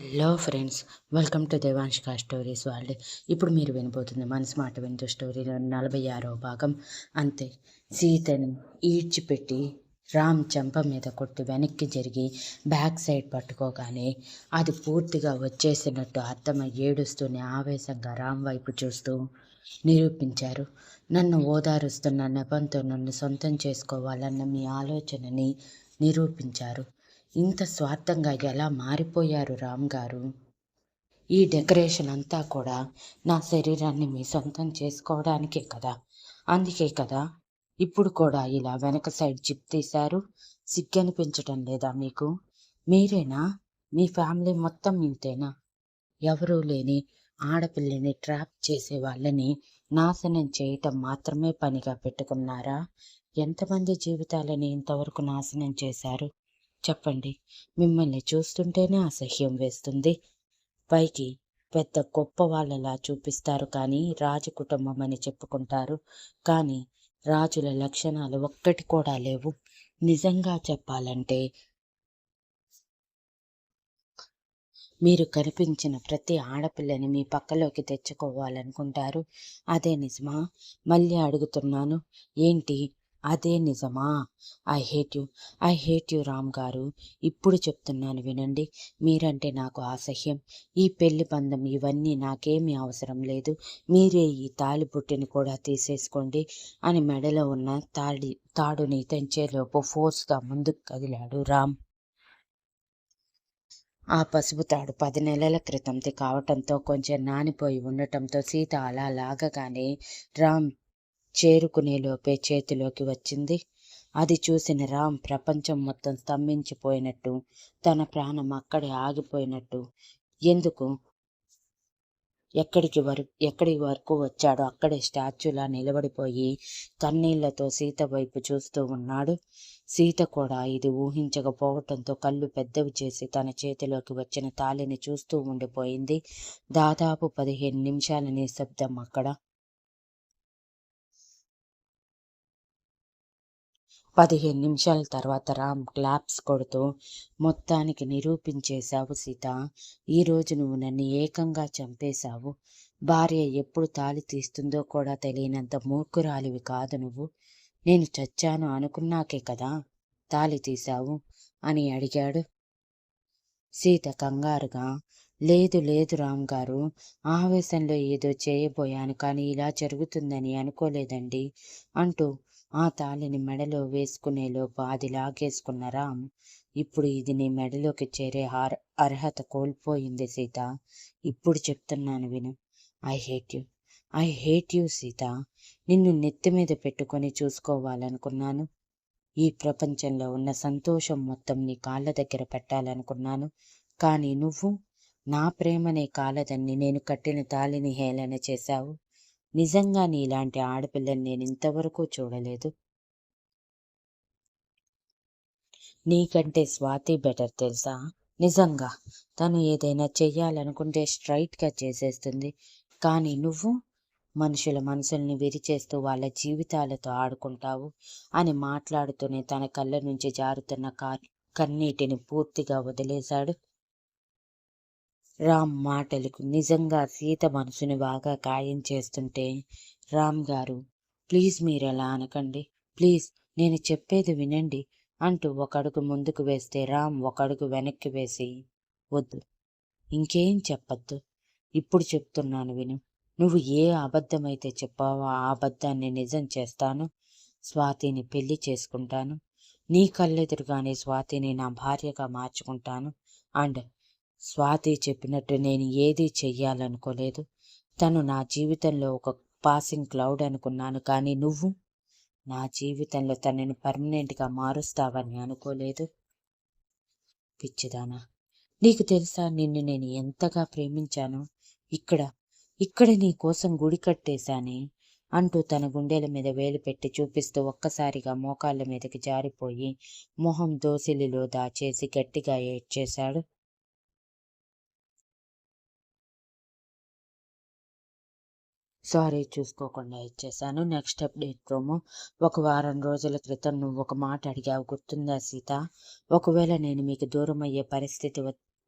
Hello friends welcome to Devanshika stories వాళ్ళు ఇప్పుడు మీరు వినబోతుంది మనసు మాట వింటూ స్టోరీలో నలభై ఆరో భాగం. అంతే సీతని ఈడ్చిపెట్టి రామ్ చెంప మీద కొట్టి వెనక్కి జరిగి బ్యాక్ సైడ్ పట్టుకోగానే అది పూర్తిగా వచ్చేసినట్టు అర్థమై ఏడుస్తూనే ఆవేశంగా రామ్ వైపు చూస్తూ నిరూపించారు. నన్ను ఓదారుస్తున్న నెపంతో నన్ను సొంతం చేసుకోవాలన్న మీ ఆలోచనని నిరూపించారు. ఇంత స్వార్థంగా ఎలా మారిపోయారు రామ్ గారు? ఈ డెకరేషన్ అంతా కూడా నా శరీరాన్ని మీ సొంతం చేసుకోవడానికే కదా? అందుకే కదా ఇప్పుడు కూడా ఇలా వెనక సైడ్ చిప్ తీశారు? సిగ్గనిపించటం లేదా మీకు? మీరేనా? మీ ఫ్యామిలీ మొత్తం ఇంతేనా? ఎవరూ లేని ఆడపిల్లని ట్రాప్ చేసే వాళ్ళని నాశనం చేయటం మాత్రమే పనిగా పెట్టుకున్నారా? ఎంతమంది జీవితాలని ఇంతవరకు నాశనం చేశారు? చెప్పండి. మిమ్మల్ని చూస్తుంటేనే అసహ్యం వేస్తుంది. పైకి పెద్ద గొప్ప వాళ్ళలా చూపిస్తారు కానీ రాజు కుటుంబం అని చెప్పుకుంటారు. కానీ రాజుల లక్షణాలు ఒక్కటి కూడా లేవు. నిజంగా చెప్పాలంటే మీరు కనిపించిన ప్రతి ఆడపిల్లని మీ పక్కలోకి తెచ్చుకోవాలనుకుంటారు. అదే నిజమా? మళ్ళీ అడుగుతున్నాను. ఏంటి? అదే నిజమా? I hate you. I hate you Ram garu. ఇప్పుడు చెప్తున్నాను వినండి. మీరంటే నాకు అసహ్యం. ఈ పెళ్ళి బంధం ఇవన్నీ నాకేమీ అవసరం లేదు. మీరే ఈ తాళి పుట్టిని కూడా తీసేసుకోండి అని మెడలో ఉన్న తాడి తాడుని తెంచేలోపు ఫోర్స్గా ముందుకు కదిలాడు రామ్. ఆ పసుపు తాడు పది నెలల క్రితంది కావటంతో కొంచెం నానిపోయి ఉండటంతో సీత అలా లాగగానే రామ్ చేరుకునేలోపే చేతిలోకి వచ్చింది. అది చూసిన రామ్ ప్రపంచం మొత్తం స్తంభించిపోయినట్టు తన ప్రాణం అక్కడే ఆగిపోయినట్టు. ఎందుకు? ఎక్కడికి వరకు ఎక్కడి వరకు వచ్చాడో అక్కడే స్టాచ్యూలా నిలబడిపోయి కన్నీళ్ళతో సీత వైపు చూస్తూ ఉన్నాడు. సీత కూడా ఇది ఊహించకపోవటంతో కళ్ళు పెద్దవి చేసి తన చేతిలోకి వచ్చిన తాళిని చూస్తూ ఉండిపోయింది. దాదాపు పదిహేను నిమిషాల నిశ్శబ్దం అక్కడ. పదిహేను నిమిషాల తర్వాత రామ్ క్లాప్స్ కొడుతూ మొత్తానికి నిరూపించేశావు సీత. ఈరోజు నువ్వు నన్ను ఏకంగా చంపేశావు. భార్య ఎప్పుడు తాలి తీస్తుందో కూడా తెలియనంత మూర్ఖురాలివి కాదు నువ్వు. నేను చచ్చాను అనుకున్నాకే కదా తాలి తీశావు అని అడిగాడు. సీత కంగారుగా లేదు లేదు రామ్ గారు. ఆవేశంలో ఏదో చేయబోయాను కానీ ఇలా జరుగుతుందని అనుకోలేదండి అంటూ ఆ తాళిని మెడలో వేసుకునేలోపు అది లాగేసుకున్న రామ్ ఇప్పుడు ఇది నీ మెడలోకి చేరే అర్హత కోల్పోయింది సీత. ఇప్పుడు చెప్తున్నాను విను. I hate you. I hate you Sita. నిన్ను నెత్తి మీద పెట్టుకొని చూసుకోవాలనుకున్నాను. ఈ ప్రపంచంలో ఉన్న సంతోషం మొత్తం నీ కాళ్ళ దగ్గర పెట్టాలనుకున్నాను. కానీ నువ్వు నా ప్రేమనే కాలదని నేను కట్టిన తాళిని హేళన చేశావు. నిజంగా నీలాంటి ఆడపిల్లని నేను ఇంతవరకు చూడలేదు. నీకంటే స్వాతి బెటర్ తెలుసా? నిజంగా తను ఏదైనా చెయ్యాలనుకుంటే స్ట్రైట్గా చేసేస్తుంది. కానీ నువ్వు మనుషుల మనసుల్ని విరిచేస్తూ వాళ్ళ జీవితాలతో ఆడుకుంటావు అని మాట్లాడుతూనే తన కళ్ళ నుంచి జారుతున్న కన్నీటిని పూర్తిగా వదిలేశాడు. రామ్ మాటలకు నిజంగా సీత మనసుని బాగా గాయం చేస్తుంటే రామ్ గారు ప్లీజ్ మీరు ఎలా అనకండి. ప్లీజ్ నేను చెప్పేది వినండి అంటూ ఒక అడుగు ముందుకు వేస్తే రామ్ ఒక అడుగు వెనక్కి వేసి వద్దు ఇంకేం చెప్పద్దు. ఇప్పుడు చెప్తున్నాను విను. నువ్వు ఏ అబద్ధమైతే చెప్పావో ఆ అబద్ధాన్ని నిజం చేస్తాను. స్వాతిని పెళ్ళి చేసుకుంటాను. నీ కళ్ళెదురుగానే స్వాతిని నా భార్యగా మార్చుకుంటాను. అండ్ స్వాతి చెప్పినట్టు నేను ఏదీ చెయ్యాలనుకోలేదు. తను నా జీవితంలో ఒక పాసింగ్ క్లౌడ్ అనుకున్నాను కానీ నువ్వు నా జీవితంలో తనని పర్మనెంట్గా మారుస్తావని అనుకోలేదు. పిచ్చిదానా. నీకు తెలుసా నిన్ను నేను ఎంతగా ప్రేమించాను? ఇక్కడ ఇక్కడ నీ కోసం గుడి కట్టేశాని అంటూ తన గుండెల మీద వేలు పెట్టి చూపిస్తూ ఒక్కసారిగా మోకాళ్ళ మీదకి జారిపోయి మొహం దోసిలిలో దాచేసి గట్టిగా ఏడ్చేశాడు. సారీ చూసుకోకుండా ఇచ్చేసాను నెక్స్ట్ అప్డేట్ ప్రోమో. ఒక వారం రోజుల క్రితం నువ్వు ఒక మాట అడిగావు. గుర్తుందా సీత? ఒకవేళ నేను మీకు దూరం అయ్యే పరిస్థితి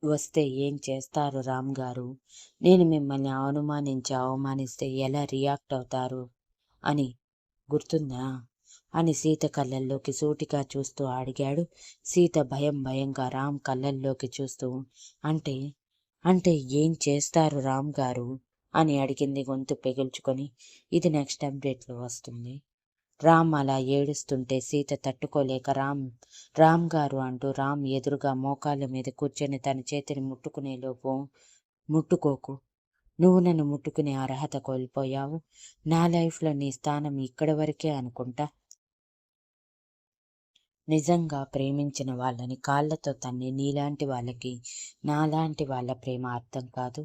వస్తే ఏం చేస్తారు రామ్ గారు? నేను మిమ్మల్ని అనుమానించి అవమానిస్తే ఎలా రియాక్ట్ అవుతారు? అని. గుర్తుందా? అని సీత కళ్ళల్లోకి సూటిగా చూస్తూ అడిగాడు. సీత భయం భయంగా రామ్ కళ్ళల్లోకి చూస్తూ అంటే అంటే ఏం చేస్తారు రామ్ గారు? అని అడిగింది గొంతు పెగుల్చుకొని. ఇది నెక్స్ట్ అప్డేట్లో వస్తుంది. రామ్ అలా ఏడుస్తుంటే సీత తట్టుకోలేక రామ్ రామ్ గారు అంటూ రామ్ ఎదురుగా మోకాళ్ళ మీద కూర్చొని తన చేతిని ముట్టుకునేలోపు ముట్టుకోకు. నువ్వు నన్ను ముట్టుకునే అర్హత కోల్పోయావు. నా లైఫ్లో నీ స్థానం ఇక్కడి వరకే అనుకుంటా. నిజంగా ప్రేమించిన వాళ్ళని కాళ్ళతో తన్ని నీలాంటి వాళ్ళకి నాలాంటి వాళ్ళ ప్రేమ అర్థం కాదు.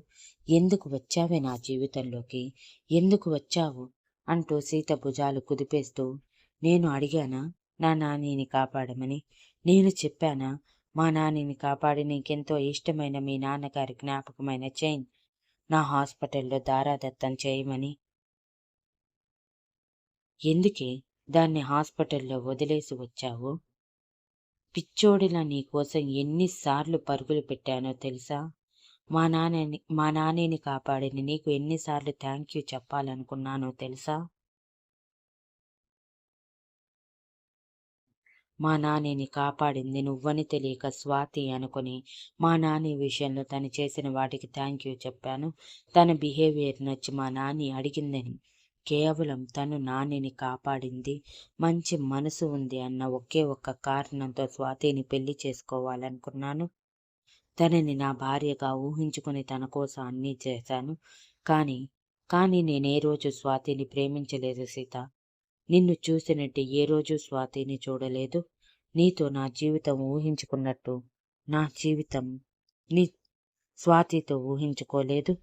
ఎందుకు వచ్చావే నా జీవితంలోకి? ఎందుకు వచ్చావు? అంటూ సీత భుజాలు కుదిపేస్తూ నేను అడిగానా? నా నానిని కాపాడమని. నేను చెప్పానా? మా నానిని కాపాడి నీకెంతో ఇష్టమైన మీ నాన్నగారి జ్ఞాపకమైన చైన్ నా హాస్పిటల్లో దారాదత్తం చేయమని. ఎందుకే? దాన్ని హాస్పిటల్లో వదిలేసి వచ్చావు? పిచ్చోడిలా నీకోసం ఎన్నిసార్లు పరుగులు పెట్టానో తెలుసా? మా నాన్నని మా నాన్నని కాపాడిని నీకు ఎన్నిసార్లు థ్యాంక్ యూ చెప్పాలనుకున్నానో తెలుసా? మా నాన్నని కాపాడింది నువ్వని తెలియక స్వాతి అనుకుని మా నాని విషయంలో తను చేసిన వాటికి థ్యాంక్ యూ చెప్పాను. తన బిహేవియర్ నచ్చి మా నాని అడిగిందని కేవలం తను నానిని కాపాడింది. మంచి మనసు ఉంది అన్న ఒకే ఒక్క కారణంతో స్వాతిని పెళ్ళి చేసుకోవాలనుకున్నాను. తనని నా భార్యగా ఊహించుకుని తన కోసం అన్నీ చేశాను. కానీ కానీ నేనే రోజు స్వాతిని ప్రేమించలేదు సీత. నిన్ను చూసినట్టు ఏ రోజు స్వాతిని చూడలేదు. నీతో నా జీవితం ఊహించుకున్నట్టు నా జీవితం నీ స్వాతితో ఊహించుకోలేదు.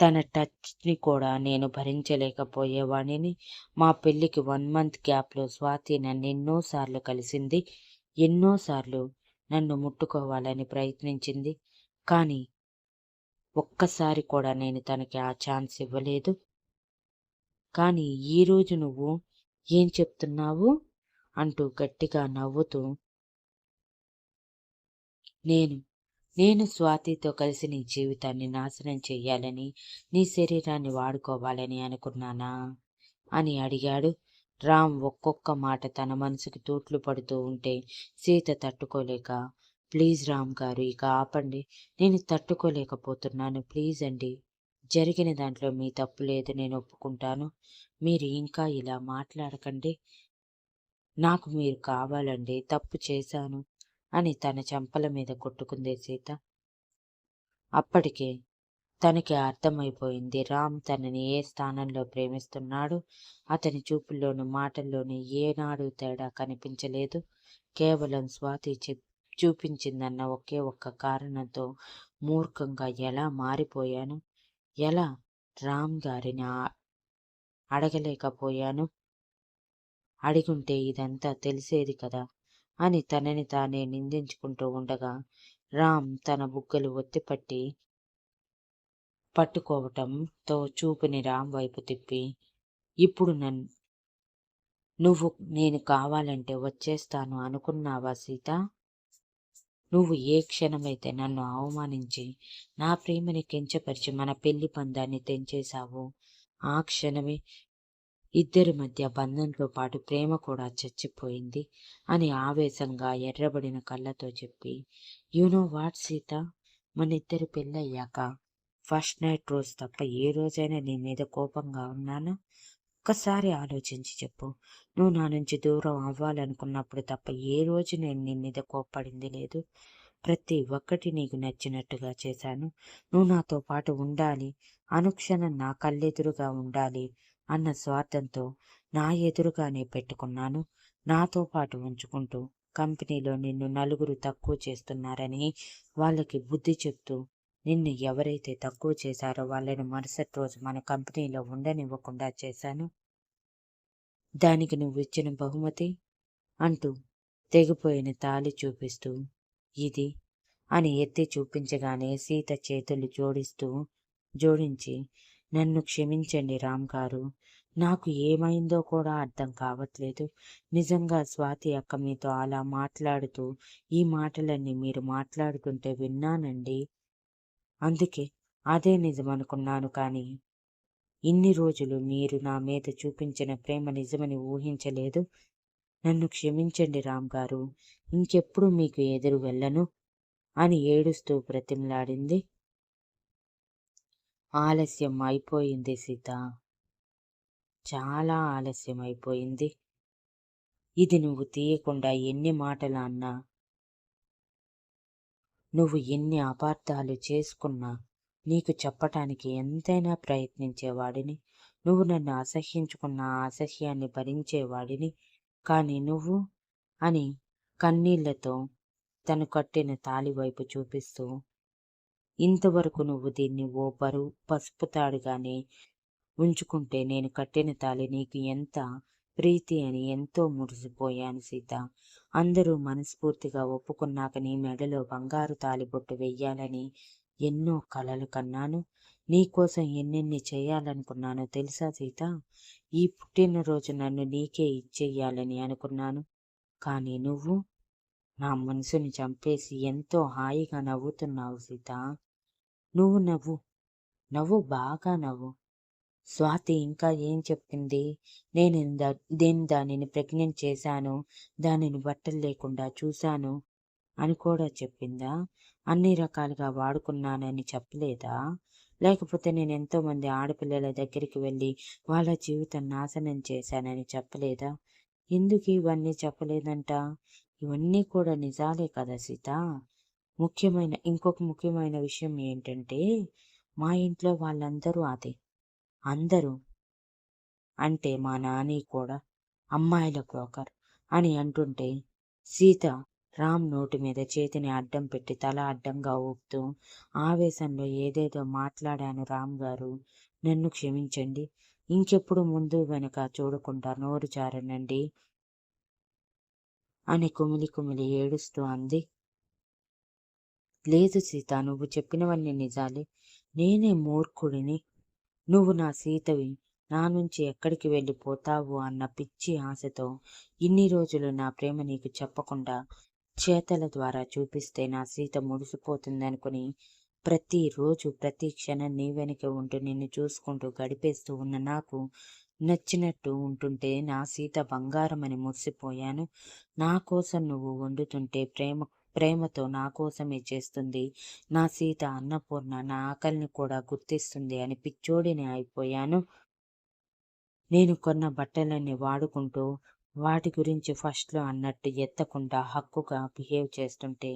తన టచ్ని కూడా నేను భరించలేకపోయేవాడిని మా పెళ్ళికి వన్ మంత్ గ్యాప్లో స్వాతి నన్ను ఎన్నోసార్లు కలిసింది. ఎన్నోసార్లు నన్ను ముట్టుకోవాలని ప్రయత్నించింది. కానీ ఒక్కసారి కూడా నేను తనకి ఆ ఛాన్స్ ఇవ్వలేదు. కానీ ఈరోజు నువ్వు ఏం చెప్తున్నావు? అంటూ గట్టిగా నవ్వుతూ నేను నేను స్వాతితో కలిసి నీ జీవితాన్ని నాశనం చెయ్యాలని నీ శరీరాన్ని వాడుకోవాలని అనుకున్నానా? అని అడిగాడు. రామ్ ఒక్కొక్క మాట తన మనసుకి తూట్లు పడుతూ ఉంటే సీత తట్టుకోలేక ప్లీజ్ రామ్ గారు ఇక ఆపండి. నేను తట్టుకోలేకపోతున్నాను. ప్లీజ్ అండి. జరిగిన దాంట్లో మీ తప్పు లేదు. నేను ఒప్పుకుంటాను. మీరు ఇంకా ఇలా మాట్లాడకండి. నాకు మీరు కావాలండి. తప్పు చేశాను అని తన చెంపల మీద కొట్టుకుంది సీత. అప్పటికే తనకి అర్థమైపోయింది. రామ్ తనని ఏ స్థానంలో ప్రేమిస్తున్నాడు? అతని చూపుల్లోనూ మాటల్లోనూ ఏనాడు తేడా కనిపించలేదు. కేవలం స్వాతి చూపించిందన్న ఒకే ఒక్క కారణంతో మూర్ఖంగా ఎలా మారిపోయాను? ఎలా రామ్ గారిని అడగలేకపోయాను? అడిగుంటే ఇదంతా తెలిసేది కదా? అని తనని తానే నిందించుకుంటూ ఉండగా రామ్ తన బుగ్గలు ఒత్తిపట్టి పట్టుకోవటంతో చూపుని రామ్ వైపు తిప్పి ఇప్పుడు నన్ను నువ్వు నేను కావాలంటే వచ్చేస్తాను అనుకున్నావా సీత? నువ్వు ఏ క్షణమైతే నన్ను అవమానించి నా ప్రేమని కించపరిచి మన పెళ్ళి పందాన్ని తెంచేశావు ఆ క్షణమే ఇద్దరి మధ్య బంధంతో పాటు ప్రేమ కూడా చచ్చిపోయింది అని ఆవేశంగా ఎర్రబడిన కళ్ళతో చెప్పి యూనో వాట్ సీత? మన ఇద్దరి పెళ్ళయ్యాక ఫస్ట్ నైట్ రోజు తప్ప ఏ రోజైనా నీ మీద కోపంగా ఉన్నానా? ఒక్కసారి ఆలోచించి చెప్పు. నువ్వు నా నుంచి దూరం అవ్వాలనుకున్నప్పుడు తప్ప ఏ రోజు నేను నీ మీద కోప్పడింది లేదు. ప్రతి ఒక్కటి నీకు నచ్చినట్టుగా చేశాను. నువ్వు నాతో పాటు ఉండాలి. అనుక్షణం నా కళ్ళెదురుగా ఉండాలి అన్న స్వార్థంతో నా ఎదురుగానే పెట్టుకున్నాను. నాతో పాటు ఉంచుకుంటూ కంపెనీలో నిన్ను నలుగురు తక్కువ చేస్తున్నారని వాళ్ళకి బుద్ధి చెప్తూ నిన్ను ఎవరైతే తక్కువ చేశారో వాళ్ళని మరుసటి రోజు మన కంపెనీలో ఉండనివ్వకుండా చేశాను. దానికి నువ్వు ఇచ్చిన బహుమతి అంటూ తెగిపోయిన తాలి చూపిస్తూ ఇది అని ఎత్తి చూపించగానే సీత చేతులు జోడిస్తూ జోడించి నన్ను క్షమించండి రామ్ గారు నాకు ఏమైందో కూడా అర్థం కావట్లేదు. నిజంగా స్వాతి అక్క మీతో అలా మాట్లాడుతూ ఈ మాటలన్నీ మీరు మాట్లాడుతుంటే విన్నానండి. అందుకే అదే నిజమనుకున్నాను కానీ ఇన్ని రోజులు మీరు నా మీద చూపించిన ప్రేమ నిజమని ఊహించలేదు. నన్ను క్షమించండి రామ్ గారు ఇంకెప్పుడు మీకు ఎదురు వెళ్ళను అని ఏడుస్తూ బ్రతిమలాడింది. ఆలస్యం అయిపోయింది సీత. చాలా ఆలస్యం అయిపోయింది. ఇది నువ్వు తీయకుండా ఎన్ని మాటలు అన్నా నువ్వు ఎన్ని అపార్థాలు చేసుకున్నా నీకు చెప్పటానికి ఎంతైనా ప్రయత్నించేవాడిని. నువ్వు నన్ను అసహ్యించుకున్న అసహ్యాన్ని భరించేవాడిని. కానీ నువ్వు అని కన్నీళ్ళతో తను కట్టిన తాలి వైపు చూపిస్తూ ఇంతవరకు నువ్వు దీన్ని ఓ బరువు పసుపు తాడుగానే ఉంచుకుంటే నేను కట్టిన తాలి నీకు ఎంత ప్రీతి అని ఎంతో మురిసిపోయాను సీత. అందరూ మనస్ఫూర్తిగా ఒప్పుకున్నాక నీ మెడలో బంగారు తాలిబొట్టు వెయ్యాలని ఎన్నో కలలు కన్నాను. నీకోసం ఎన్నెన్ని చేయాలనుకున్నానో తెలుసా సీత? ఈ పుట్టినరోజు నన్ను నీకే ఇచ్చేయాలని అనుకున్నాను. కానీ నువ్వు నా మనసుని చంపేసి ఎంతో హాయిగా నవ్వుతున్నావు సీత. నువ్వు నవ్వు నవ్వు బాగా నవ్వు. స్వాతి ఇంకా ఏం చెప్పింది? నేను నేను దానిని ప్రెగ్నెంట్ చేశాను. దానిని బట్టలు లేకుండా చూశాను అని కూడా చెప్పిందా? అన్ని రకాలుగా వాడుకున్నానని చెప్పలేదా? లేకపోతే నేను ఎంతోమంది ఆడపిల్లల దగ్గరికి వెళ్ళి వాళ్ళ జీవితం నాశనం చేశానని చెప్పలేదా? ఎందుకు ఇవన్నీ చెప్పలేదంట? ఇవన్నీ కూడా నిజాలే కదా సీత. ముఖ్యమైన ఇంకొక ముఖ్యమైన విషయం ఏంటంటే మా ఇంట్లో వాళ్ళందరూ అదే. అందరూ అంటే మా నాని కూడా అమ్మాయిల బ్రోకర్ అని అంటుంటే సీత రామ్ నోటి మీద చేతిని అడ్డం పెట్టి తల అడ్డంగా ఊపుతూ ఆవేశంలో ఏదేదో మాట్లాడాను రామ్ గారు నన్ను క్షమించండి ఇంకెప్పుడు ముందు వెనుక చూడకుండా నోరు జారనండి అని కుమిలి కుమిలి ఏడుస్తూ అంది. లేదు సీత నువ్వు చెప్పినవన్నీ నిజాలే. నేనే మూర్ఖుడిని నువ్వు నా సీతవి నా నుంచి ఎక్కడికి వెళ్ళిపోతావు అన్న పిచ్చి ఆశతో ఇన్ని రోజులు నా ప్రేమ నీకు చెప్పకుండా చేతల ద్వారా చూపిస్తే నా సీత ముడిసిపోతుందనుకుని ప్రతిరోజు ప్రతి క్షణం నీ వెనుక ఉంటూ నిన్ను చూసుకుంటూ గడిపేస్తూ ఉన్న నాకు నచ్చినట్టు ఉంటుంటే నా సీత బంగారం అని మురిసిపోయాను. నా కోసం నువ్వు వండుతుంటే ప్రేమ ప్రేమతో నా కోసమే చేస్తుంది. నా సీత అన్నపూర్ణ నా ఆకలిని కూడా గుర్తిస్తుంది అని పిచ్చోడిని అయిపోయాను. నేను కొన్న బట్టలన్నీ వాడుకుంటూ వాటి గురించి ఫస్ట్లో అన్నట్టు ఎత్తకుండా హక్కుగా బిహేవ్ చేస్తుంటే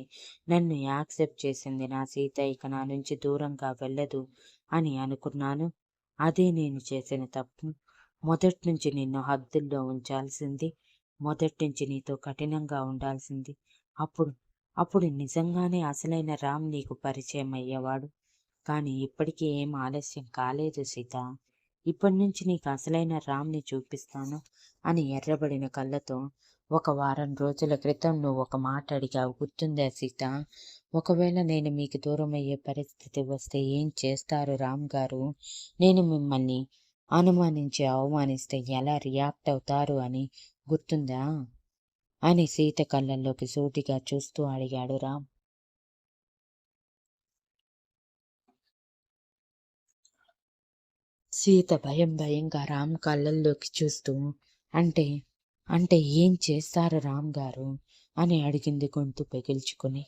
నన్ను యాక్సెప్ట్ చేసింది నా సీత ఇక నా నుంచి దూరంగా వెళ్ళదు అని అనుకున్నాను. అదే నేను చేసిన తప్పు. మొదటి నుంచి నిన్ను హద్దుల్లో ఉంచాల్సింది మొదటి నుంచి నీతో కఠినంగా ఉండాల్సింది. అప్పుడు అప్పుడు నిజంగానే అసలైన రామ్ నీకు పరిచయం అయ్యేవాడు. కానీ ఇప్పటికీ ఏం ఆలస్యం కాలేదు సీత. ఇప్పటి నుంచి నీకు అసలైన రామ్ని చూపిస్తాను అని ఎర్రబడిన కళ్ళతో ఒక వారం రోజుల క్రితం నువ్వు ఒక మాట అడిగావు. గుర్తుందా సీత? ఒకవేళ నేను మీకు దూరం అయ్యే పరిస్థితి వస్తే ఏం చేస్తారు రామ్ గారు? నేను మిమ్మల్ని అనుమానించి అవమానిస్తే ఎలా రియాక్ట్ అవుతారు అని గుర్తుందా? అని సీత కళ్ళల్లోకి సూటిగా చూస్తూ అడిగాడు రామ్. సీత భయం భయంగా రామ్ కళ్ళల్లోకి చూస్తూ అంటే అంటే ఏం చేస్తారు రామ్ గారు? అని అడిగింది గొంతు పెగిల్చుకుని.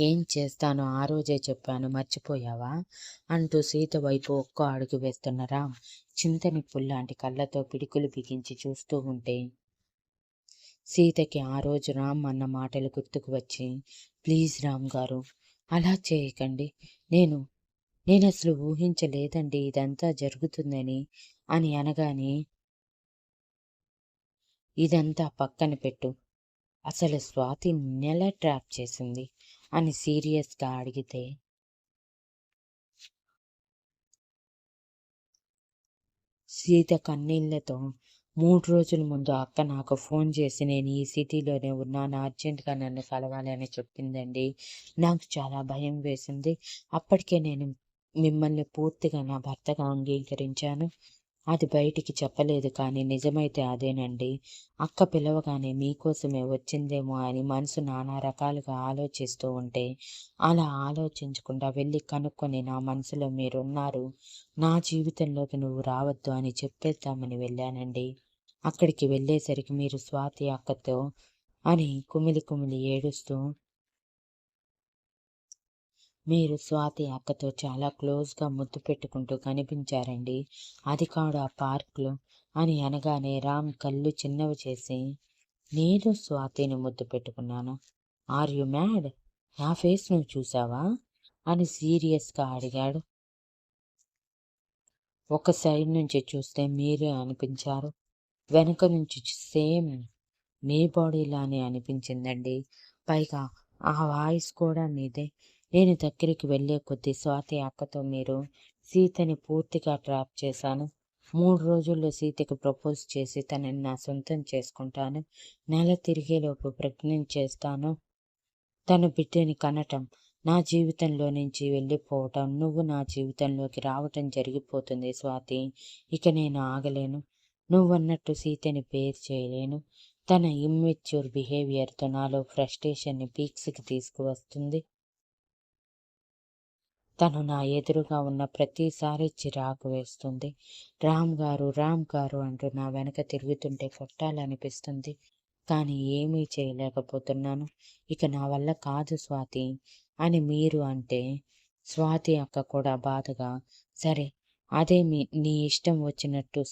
ఏం చేస్తాను ఆ రోజే చెప్పాను మర్చిపోయావా? అంటూ సీత వైపు ఒక్కో అడుగు వేస్తున్న రామ్ చింతని పుల్లాంటి కళ్ళతో పిడికులు బిగించి చూస్తూ ఉంటే సీతకి ఆ రోజు రామ్ అన్న మాటలు గుర్తుకు వచ్చి ప్లీజ్ రామ్ గారు అలా చేయకండి. నేను నేను అసలు ఊహించలేదండి ఇదంతా జరుగుతుందని అని అనగానే ఇదంతా పక్కన పెట్టు. అసలు స్వాతి నెల ట్రాప్ చేసింది అని సీరియస్గా అడిగితే సీత కన్నీళ్ళతో మూడు రోజుల ముందు అక్క నాకు ఫోన్ చేసి నేను ఈ సిటీలోనే ఉన్నాను అర్జెంటుగా నన్ను కలవాలి అని చెప్పిందండి. నాకు చాలా భయం వేసింది. అప్పటికే నేను మిమ్మల్ని పూర్తిగా నా భర్తగా అంగీకరించాను. అది బయటికి చెప్పలేదు కానీ నిజమైతే అదేనండి. అక్క పిలవగానే మీకోసమే వచ్చిందేమో అని మనసు నానా రకాలుగా ఆలోచిస్తూ ఉంటే అలా ఆలోచించకుండా వెళ్ళి కనుక్కొని నా మనసులో మీరున్నారు. నా జీవితంలోకి నువ్వు రావద్దు అని చెప్పేద్దామని వెళ్ళానండి. అక్కడికి వెళ్ళేసరికి మీరు స్వాతి అక్కతో అని కుమిలి కుమిలి ఏడుస్తూ మీరు స్వాతి అక్కతో చాలా క్లోజ్గా ముద్దు పెట్టుకుంటూ కనిపించారండి. అది కాడు ఆ పార్క్లో అని అనగానే రామ్ కళ్ళు చిన్నవి చేసి నేను స్వాతిని ముద్దు పెట్టుకున్నాను. ఆర్ యు మ్యాడ్ నా ఫేస్ నువ్వు చూసావా? అని సీరియస్గా అడిగాడు. ఒక సైడ్ నుంచి చూస్తే మీరే అనిపించారు. వెనక నుంచి సేమ్ మీ బాడీలానే అనిపించిందండి. పైగా ఆ వాయిస్ కూడా మీదే. నేను దగ్గరికి వెళ్ళే కొద్ది స్వాతి అక్కతో మీరు సీతని పూర్తిగా ట్రాప్ చేశాను. మూడు రోజుల్లో సీతకి ప్రపోజ్ చేసి తనని నా సొంతం చేసుకుంటాను. నెల తిరిగేలోపు ప్రెగ్నెంట్ చేస్తాను. తన బిడ్డని కనటం నా జీవితంలో నుంచి వెళ్ళిపోవటం నువ్వు నా జీవితంలోకి రావటం జరిగిపోతుంది స్వాతి. ఇక నేను ఆగలేను. నువ్వన్నట్టు సీతని పేరు చేయలేను. తన ఇమ్మెచ్యూర్ బిహేవియర్తో నాలో ఫ్రస్ట్రేషన్ని పీక్స్కి తీసుకువస్తుంది. తను నా ఎదురుగా ఉన్న ప్రతిసారి చిరాకు వేస్తుంది. రామ్ గారు రామ్ గారు అంటూ నా వెనక తిరుగుతుంటే కొట్టాలనిపిస్తుంది. కానీ ఏమీ చేయలేకపోతున్నాను. ఇక నా వల్ల కాదు స్వాతి అని మీరు అంటే స్వాతి అక్క కూడా బాధగా సరే అదే మీ నీ ఇష్టం వచ్చినట్టు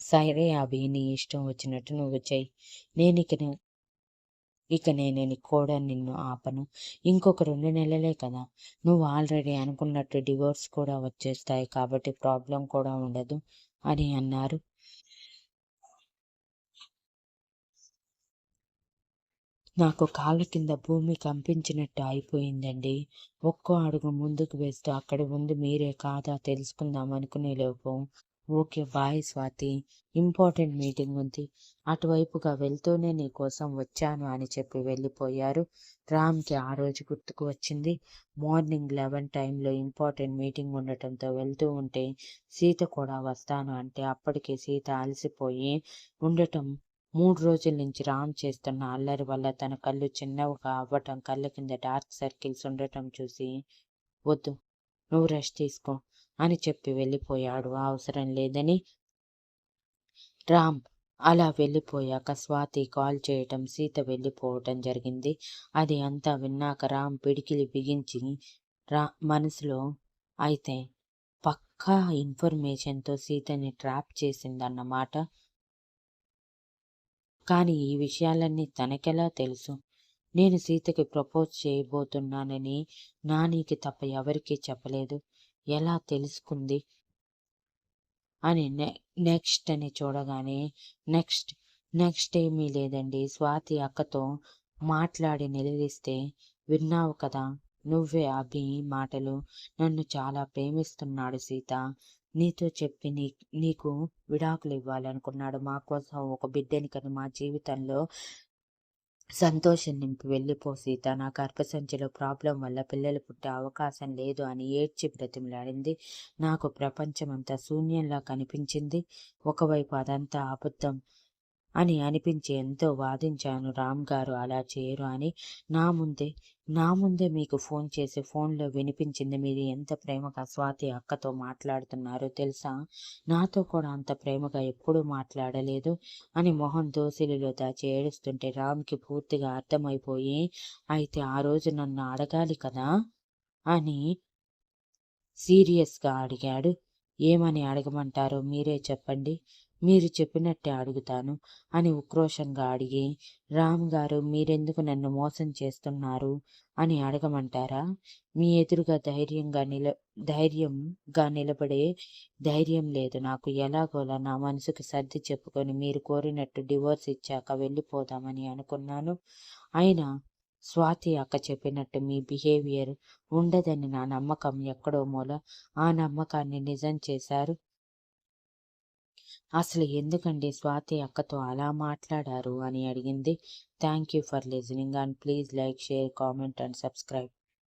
సరే అవి నీ ఇష్టం వచ్చినట్టు నువ్వు చెయ్యి నేను ఇక ఇక నేను కూడా నిన్ను ఆపను. ఇంకొక రెండు నెలలే కదా. నువ్వు ఆల్రెడీ అనుకున్నట్టు డివోర్స్ కూడా వచ్చేస్తాయి కాబట్టి ప్రాబ్లం కూడా ఉండదు అని అన్నారు. నాకు కాళ్ళ కింద భూమి కంపించినట్టు అయిపోయిందండి. ఒక్కో అడుగు ముందుకు వేస్తూ అక్కడ ఉంది మీరే కాదా తెలుసుకుందాం అనుకునే లోపు. Okay bye Swathi. Important meeting ఉంది. అటువైపుగా వెళ్తూనే నీ కోసం వచ్చాను అని చెప్పి వెళ్ళిపోయారు. రామ్కి ఆ రోజు గుర్తుకు వచ్చింది. మార్నింగ్ లెవెన్ టైంలో ఇంపార్టెంట్ మీటింగ్ ఉండటంతో వెళ్తూ ఉంటే సీత కూడా వస్తాను అంటే అప్పటికే సీత అలసిపోయి ఉండటం మూడు రోజుల నుంచి రామ్ చేస్తున్న అల్లరి వల్ల తన కళ్ళు చిన్నవిగా అవ్వటం కళ్ళ కింద డార్క్ సర్కిల్స్ ఉండటం చూసి వద్దు. నువ్వు రెస్ట్ తీసుకో. అని చెప్పి వెళ్ళిపోయాడు. అవసరం లేదని రామ్ అలా వెళ్ళిపోయాక స్వాతి కాల్ చేయటం సీత వెళ్ళిపోవటం జరిగింది. అది అంతా విన్నాక రామ్ పిడికిలి బిగించి రా మనసులో అయితే పక్కా ఇన్ఫర్మేషన్తో సీతని ట్రాప్ చేసిందన్నమాట. కానీ ఈ విషయాలన్నీ తనకెలా తెలుసు? నేను సీతకి ప్రపోజ్ చేయబోతున్నానని నానికి తప్ప ఎవరికీ చెప్పలేదు. ఎలా తెలుసుకుంది? అని నెక్స్ట్ అని చూడగానే నెక్స్ట్ నెక్స్ట్ ఏమీ లేదండి. స్వాతి అక్కతో మాట్లాడి నిలదీస్తే విన్నావు కదా నువ్వే అభి మాటలు. నన్ను చాలా ప్రేమిస్తున్నాడు సీత. నీతో చెప్పి నీ నీకు విడాకులు ఇవ్వాలనుకున్నాడు. మా కోసం ఒక బిడ్డని కానీ మా జీవితంలో సంతోషం నింపి వెళ్ళిపో సీత. నా గర్భసంచిలో ప్రాబ్లం వల్ల పిల్లలు పుట్టే అవకాశం లేదు అని ఏడ్చి బ్రతిమలాడింది. నాకు ప్రపంచమంతా శూన్యంలా కనిపించింది. ఒకవైపు అదంతా అబద్ధం. అని అనిపించి ఎంతో వాదించాను. రామ్ గారు అలా చేయరు అని నా ముందే నా ముందే మీకు ఫోన్ చేసి ఫోన్లో వినిపించింది. మీరు ఎంత ప్రేమగా స్వాతి అక్కతో మాట్లాడుతున్నారో తెలుసా? నాతో కూడా అంత ప్రేమగా ఎప్పుడూ మాట్లాడలేదు అని మొహం దోసిలిలో దాచి ఏడుస్తుంటే రామ్కి పూర్తిగా అర్థమైపోయి అయితే ఆ రోజు నన్ను అడగాలి కదా? అని సీరియస్గా అడిగాడు. ఏమని అడగమంటారో మీరే చెప్పండి. మీరు చెప్పినట్టే అడుగుతాను అని ఉక్రోషంగా అడిగి రామ్ గారు మీరెందుకు నన్ను మోసం చేస్తున్నారు అని అడగమంటారా? మీ ఎదురుగా ధైర్యంగా నిల ధైర్యంగా నిలబడే ధైర్యం లేదు. నాకు ఎలాగోలా నా మనసుకు సర్ది చెప్పుకొని మీరు కోరినట్టు డివోర్స్ ఇచ్చాక వెళ్ళిపోదామని అనుకున్నాను. అయినా స్వాతి అక్క చెప్పినట్టు మీ బిహేవియర్ ఉండదని నా నమ్మకం ఎక్కడో మూల ఆ నమ్మకాన్ని నిజం చేశారు. అసలు ఎందుకండి స్వాతి అక్కతో అలా మాట్లాడారు అని అడిగింది. Thank you for listening and please like share comment and subscribe.